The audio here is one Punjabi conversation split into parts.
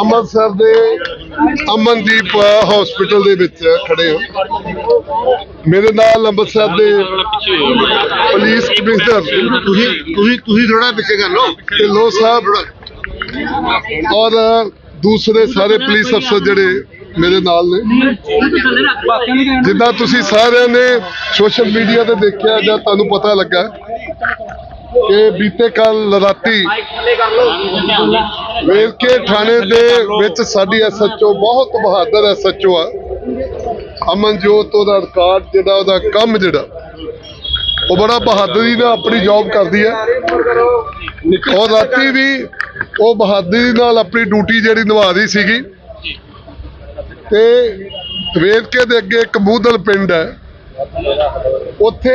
ਅੰਮ੍ਰਿਤਸਰ ਦੇ ਅਮਨਦੀਪ ਹਸਪੀਟਲ ਦੇ ਵਿੱਚ ਖੜੇ ਹਾਂ। ਮੇਰੇ ਨਾਲ ਅੰਮ੍ਰਿਤਸਰ ਦੇ ਪੁਲਿਸ ਕਮਿਸ਼ਨਰ ਤੁਸੀਂ ਤੁਸੀਂ ਤੁਸੀਂ ਥੋੜਾ ਪਿੱਛੇ ਕਰ ਲਓ। ਢਿੱਲੋਂ ਸਾਹਿਬ, ਔਰ ਦੂਸਰੇ ਸਾਰੇ ਪੁਲਿਸ ਅਫਸਰ ਜਿਹੜੇ ਮੇਰੇ ਨਾਲ ਨੇ। ਜਿੱਦਾਂ ਤੁਸੀਂ ਸਾਰਿਆਂ ਨੇ ਸੋਸ਼ਲ ਮੀਡੀਆ ਤੇ ਦੇਖਿਆ ਜਾਂ ਤੁਹਾਨੂੰ ਪਤਾ ਲੱਗਾ ਕਿ ਬੀਤੇ ਕੱਲ ਰਾਤੀ ਵੇਰਕੇ ਥਾਣੇ ਦੇ ਵਿੱਚ ਸਾਡੀ ਐਸਐਚਓ ਬਹੁਤ ਬਹਾਦਰ ਐਸਐਚਓ ਆ। ਅਮਨਜੋਤ, ਉਹਦਾ ਰਿਕਾਰਡ ਜਿਹੜਾ, ਉਹਦਾ ਕੰਮ ਜਿਹੜਾ, ਉਹ ਬੜਾ ਬਹਾਦਰੀ ਨਾਲ ਆਪਣੀ ਜੌਬ ਕਰਦੀ ਹੈ। ਔਰ ਰਾਤੀ ਵੀ ਉਹ ਬਹਾਦਰੀ ਨਾਲ ਆਪਣੀ ਡਿਊਟੀ ਜਿਹੜੀ ਨਿਭਾ ਰਹੀ ਸੀਗੀ। ਤੇ ਵੇਰਕੇ ਦੇ ਅੱਗੇ ਇੱਕ ਮੂਦਲ ਪਿੰਡ ਹੈ। ਉੱਥੇ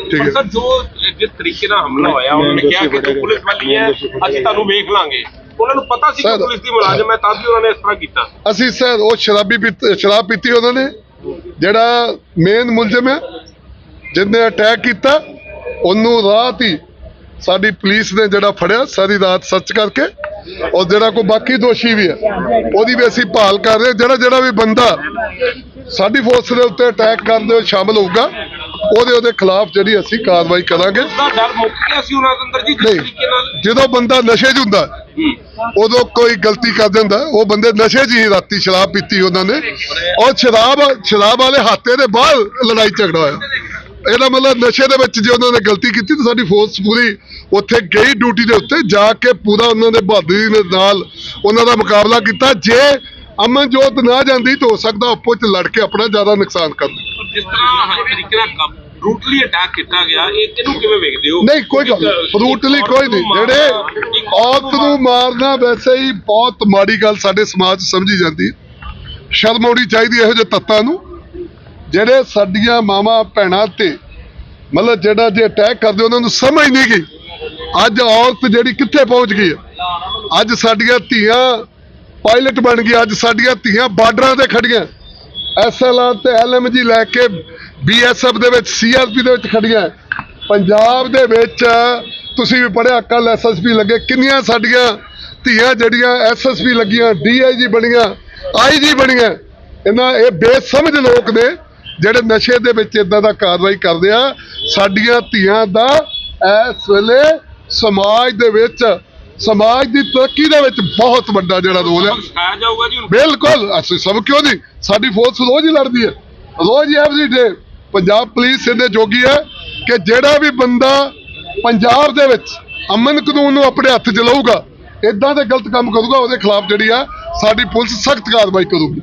ਠੀਕ ਹੈ। ਸਰ ਜੋ ਜਿਸ ਤਰੀਕੇ ਨਾਲ ਹਮਲਾ ਹੋਇਆ ਉਹਨਾਂ ਨੇ ਕਿਹਾ ਕਿ ਤੂੰ ਪੁਲਿਸ ਵਾਲੀ ਹੈ ਅਸੀਂ ਤੁਹਾਨੂੰ ਵੇਖ ਲਾਂਗੇ। ਉਹਨਾਂ ਨੂੰ ਪਤਾ ਸੀ ਕਿ ਸਰ- ਪੁਲਿਸ ਦੀ ਮੁਲਾਜ਼ਮ ਹੈ ਤਾਂ ਵੀ ਉਹਨਾਂ ਨੇ ਇਸ ਤਰ੍ਹਾਂ ਕੀਤਾ। ਅਸੀਂ ਸਰ ਉਹ ਸ਼ਰਾਬੀ ਪੀਤ- ਸ਼ਰਾਬ ਪੀਤੀ ਉਹਨਾਂ ਨੇ। ਜਿਹੜਾ ਮੇਨ ਮੁਲਜ਼ਮ ਹੈ ਜਿਹਨੇ ਅਟੈਕ ਕੀਤਾ ਉਹਨੂੰ ਰਾਤ ਹੀ ਸਾਡੀ ਪੁਲਿਸ ਨੇ ਜਿਹੜਾ ਫੜਿਆ ਸਾਰੀ ਰਾਤ ਸਰਚ ਕਰਕੇ। ਔਰ ਜਿਹੜਾ ਕੋਈ ਬਾਕੀ ਦੋਸ਼ੀ ਵੀ ਹੈ ਉਹਦੀ ਵੀ ਅਸੀਂ ਭਾਲ ਕਰ ਰਹੇ ਹਾਂ। ਜਿਹੜਾ ਜਿਹੜਾ ਵੀ ਬੰਦਾ ਸਾਡੀ ਫੋਰਸ ਦੇ ਉੱਤੇ ਅਟੈਕ ਕਰਦੇ ਹੋਏ ਸ਼ਾਮਲ ਹੋਊਗਾ ਉਹਦੇ ਉਹਦੇ ਖਿਲਾਫ ਜਿਹੜੀ ਅਸੀਂ ਕਾਰਵਾਈ ਕਰਾਂਗੇ। ਦਾ ਡਰ ਮੁੱਕ ਗਿਆ ਸੀ ਉਹਨਾਂ ਦੇ ਅੰਦਰ ਜੀ ਜਿਸ ਨਹੀਂ ਤਰੀਕੇ ਨਾਲ? ਜਦੋਂ ਬੰਦਾ ਨਸ਼ੇ 'ਚ ਹੁੰਦਾ ਉਦੋਂ ਕੋਈ ਗਲਤੀ ਕਰ ਦਿੰਦਾ ਉਹ ਬੰਦੇ ਨਸ਼ੇ 'ਚ ਹੀ ਰਾਤੀ ਸ਼ਰਾਬ ਪੀਤੀ ਉਹਨਾਂ ਨੇ। ਔਰ ਸ਼ਰਾਬ ਸ਼ਰਾਬ ਵਾਲੇ ਹਾਤੇ ਦੇ ਬਾਅਦ ਲੜਾਈ ਝਗੜਾ ਹੋਇਆ। ਇਹਦਾ ਮਤਲਬ ਨਸ਼ੇ ਦੇ ਵਿੱਚ ਜੇ ਉਹਨਾਂ ਨੇ ਗਲਤੀ ਕੀਤੀ ਤਾਂ ਸਾਡੀ ਫੋਰਸ ਪੂਰੀ ਉੱਥੇ ਗਈ ਡਿਊਟੀ ਦੇ ਉੱਤੇ ਜਾ ਕੇ ਪੂਰਾ ਉਹਨਾਂ ਦੇ ਬਹਾਦਰੀ ਦੇ ਨਾਲ ਉਹਨਾਂ ਦਾ ਮੁਕਾਬਲਾ ਕੀਤਾ। ਜੇ ਅਮਨਜੋਤ ਨਾ ਜਾਂਦੀ ਤਾਂ ਹੋ ਸਕਦਾ ਆਪੋ ਚ ਲੜ ਕੇ ਆਪਣਾ ਜ਼ਿਆਦਾ ਨੁਕਸਾਨ ਕਰ ਦਿੰਦੇ ਜਿਸ ਤਰ੍ਹਾਂ ਹਰ ਤਰੀਕੇ ਨਾਲ ਬਰੂਟਲੀ ਅਟੈਕ ਕੀਤਾ ਗਿਆ ਇਹ ਇਹਨੂੰ ਕਿਵੇਂ ਵੇਖਦੇ ਹੋ? ਨਹੀਂ ਕੋਈ ਗੱਲ ਫਰੂਟਲੀ ਕੋਈ ਨਹੀਂ। ਜਿਹੜੇ ਔਰਤ ਨੂੰ ਮਾਰਨਾ। ਵੈਸੇ ਹੀ ਬਹੁਤ ਮਾੜੀ ਗੱਲ ਸਾਡੇ ਸਮਾਜ 'ਚ ਸਮਝੀ ਜਾਂਦੀ। ਹੈ ਸ਼ਰਮ ਆਉਣੀ ਚਾਹੀਦੀ ਇਹੋ ਜਿਹੇ ਤੱਤਾਂ ਨੂੰ। ਜਿਹੜੇ ਸਾਡੀਆਂ ਮਾਵਾਂ ਭੈਣਾਂ ਤੇ ਮਤਲਬ ਜਿਹੜਾ ਜੇ ਅਟੈਕ ਕਰਦੇ ਉਹਨਾਂ ਨੂੰ ਸਮਝ ਨਹੀਂ ਗਈ। ਅੱਜ ਔਰਤ ਜਿਹੜੀ ਕਿੱਥੇ ਪਹੁੰਚ ਗਈ ਹੈ ਅੱਜ ਸਾਡੀਆਂ ਧੀਆਂ ਪਾਇਲਟ ਬਣ ਗਈ ਅੱਜ ਸਾਡੀਆਂ ਧੀਆਂ ਬਾਰਡਰਾਂ ਤੇ ਖੜੀਆਂ ਐਸਐਲਆਰ ਤੇ ਐਲਐਮਜੀ ਲੈ ਕੇ ਬੀਐਸਐਫ ਦੇ ਵਿੱਚ ਸੀਆਰਪੀ ਦੇ ਵਿੱਚ ਖੜੀਆਂ। ਪੰਜਾਬ ਦੇ ਵਿੱਚ ਤੁਸੀਂ ਵੀ ਪੜਿਆ ਕੱਲ ਐਸਐਸਪੀ ਲੱਗੇ। ਕਿੰਨੀਆਂ ਸਾਡੀਆਂ ਧੀਆਂ ਜਿਹੜੀਆਂ ਐਸਐਸਪੀ ਲੱਗੀਆਂ, ਡੀਆਈਜੀ ਬਣੀਆਂ, ਆਈਜੀ ਬਣੀਆਂ। ਇਹਨਾਂ ਇਹ ਬੇਸਮਝ ਲੋਕ ਨੇ ਜਿਹੜੇ ਨਸ਼ੇ ਦੇ ਵਿੱਚ ਇਦਾਂ ਦਾ ਕਾਰਵਾਈ ਕਰਦੇ ਆ। ਸਾਡੀਆਂ ਧੀਆਂ ਦਾ ਇਸ ਵੇਲੇ ਸਮਾਜ ਦੇ ਵਿੱਚ ਸਮਾਜ ਦੀ ਤਰੱਕੀ ਦੇ ਵਿੱਚ ਬਹੁਤ ਵੱਡਾ ਜਿਹੜਾ ਰੋਲ ਹੈ। ਸਿਖਾਇਆ ਜਾਊਗਾ ਜੀ ਹੁਣ ਬਿਲਕੁਲ ਅਸੀਂ ਸਭ ਕਿਉਂ ਨਹੀਂ? ਸਾਡੀ ਫੋਰਸ ਰੋਜ਼ ਹੀ ਲੜਦੀ ਹੈ। ਰੋਜ਼ ਹੀ ਐਵਰੀ ਡੇ ਪੰਜਾਬ ਪੁਲਿਸ ਇਹਦੇ ਜੋਗੀ ਹੈ ਕਿ ਜਿਹੜਾ ਵੀ ਬੰਦਾ ਪੰਜਾਬ ਦੇ ਵਿੱਚ ਅਮਨ ਕਾਨੂੰਨ ਨੂੰ ਆਪਣੇ ਹੱਥ 'ਚ ਲਊਗਾ ਇਦਾਂ ਦੇ ਗਲਤ ਕੰਮ ਕਰੂਗਾ ਉਹਦੇ ਖਿਲਾਫ ਜਿਹੜੀ ਆ ਸਾਡੀ ਪੁਲਿਸ ਸਖਤ ਕਾਰਵਾਈ ਕਰੂਗੀ।